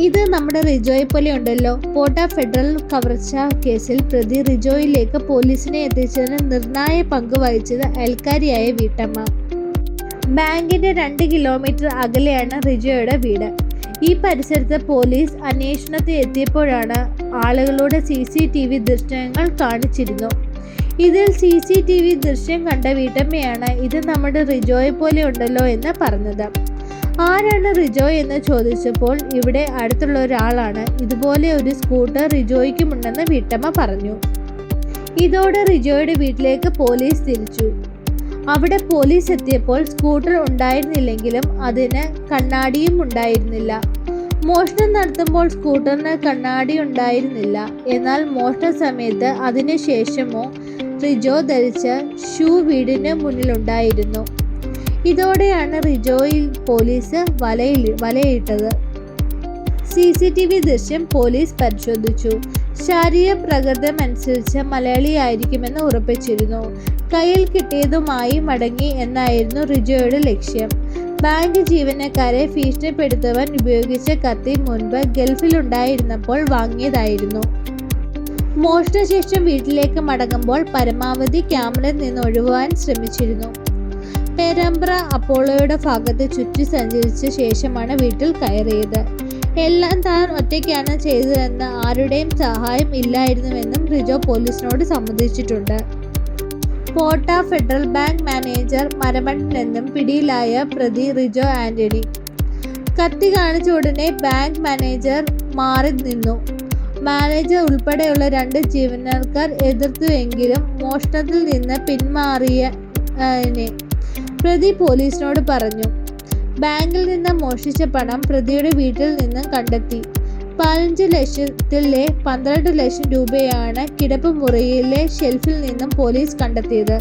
ഇത് നമ്മുടെ റിജോയെ പോലെ ഉണ്ടല്ലോ. പോട്ട ഫെഡറൽ കവർച്ച കേസിൽ പ്രതി റിജോയിലേക്ക് പോലീസിനെ എത്തിച്ചതിന് നിർണായ പങ്ക് വഹിച്ചത് അയൽക്കാരിയായ വീട്ടമ്മ. ബാങ്കിന്റെ രണ്ട് കിലോമീറ്റർ അകലെയാണ് റിജോയുടെ വീട്. ഈ പരിസരത്ത് പോലീസ് അന്വേഷണത്തിൽ എത്തിയപ്പോഴാണ് ആളുകളുടെ സി സി ടി വി ദൃശ്യങ്ങൾ കാണിച്ചിരുന്നു. ഇതിൽ സി സി ടി വി ദൃശ്യം കണ്ട വീട്ടമ്മയാണ് ഇത് നമ്മുടെ റിജോയെ പോലെ ഉണ്ടല്ലോ എന്ന് പറഞ്ഞത്. ആരാണ് റിജോ എന്ന് ചോദിച്ചപ്പോൾ ഇവിടെ അടുത്തുള്ള ഒരാളാണ്. ഇതുപോലെ ഒരു സ്കൂട്ടർ റിജോയ്ക്കുമുണ്ടെന്ന് വീട്ടമ്മ പറഞ്ഞു. ഇതോടെ റിജോയുടെ വീട്ടിലേക്ക് പോലീസ് തിരിച്ചു. അവിടെ പോലീസ് എത്തിയപ്പോൾ സ്കൂട്ടർ ഉണ്ടായിരുന്നില്ലെങ്കിലും അതിന് കണ്ണാടിയും ഉണ്ടായിരുന്നില്ല. മോഷണം നടത്തുമ്പോൾ സ്കൂട്ടറിന് കണ്ണാടി ഉണ്ടായിരുന്നില്ല. എന്നാൽ മോഷണ സമയത്ത് അതിനുശേഷമോ റിജോ ധരിച്ച ഷൂ വീടിന് മുന്നിലുണ്ടായിരുന്നു. ഇതോടെയാണ് റിജോയിൽ പോലീസ് വലയിൽ വലയിട്ടത്. സി സി ടി വി ദൃശ്യം പോലീസ് പരിശോധിച്ചു. ശാരീരിക പ്രകൃതമനുസരിച്ച് മലയാളിയായിരിക്കുമെന്ന് ഉറപ്പിച്ചിരുന്നു. കയ്യിൽ കിട്ടിയതുമായി മടങ്ങി എന്നായിരുന്നു റിജോയുടെ ലക്ഷ്യം. ബാങ്ക് ജീവനക്കാരെ ഭീഷണിപ്പെടുത്തുവാൻ ഉപയോഗിച്ച കത്തി മുൻപ് ഗൾഫിലുണ്ടായിരുന്നപ്പോൾ വാങ്ങിയതായിരുന്നു. മോഷണശേഷം വീട്ടിലേക്ക് മടങ്ങുമ്പോൾ പരമാവധി ക്യാമറയിൽ നിന്ന് ഒഴിവാൻ ശ്രമിച്ചിരുന്നു. പേരാമ്പ്ര അപ്പോളോയുടെ ഭാഗത്ത് ചുറ്റി സഞ്ചരിച്ച ശേഷമാണ് വീട്ടിൽ കയറിയത്. എല്ലാം താൻ ഒറ്റയ്ക്കാണ് ചെയ്തതെന്ന് ആരുടെയും സഹായം ഇല്ലായിരുന്നുവെന്നും റിജോ പോലീസിനോട് സമ്മതിച്ചിട്ടുണ്ട്. കോട്ട ഫെഡറൽ ബാങ്ക് മാനേജർ മരമണ്ണെന്നും പിടിയിലായ പ്രതി റിജോ ആന്റണി. കത്തി കാണിച്ച ഉടനെ ബാങ്ക് മാനേജർ മാറി നിന്നു. മാനേജർ ഉൾപ്പെടെയുള്ള രണ്ട് ജീവനക്കാർ എതിർത്തുവെങ്കിലും മോഷണത്തിൽ നിന്ന് പിന്മാറിയ പ്രതി പോലീസിനോട് പറഞ്ഞു ബാങ്കിൽ നിന്ന് മോഷ്ടിച്ച പണം പ്രതിയുടെ വീട്ടിൽ നിന്നും കണ്ടെത്തി. പതിനഞ്ച് ലക്ഷത്തിലെ പന്ത്രണ്ട് ലക്ഷം രൂപയാണ് കിടപ്പ് മുറിയിലെ ഷെൽഫിൽ നിന്നും പോലീസ് കണ്ടെത്തിയത്.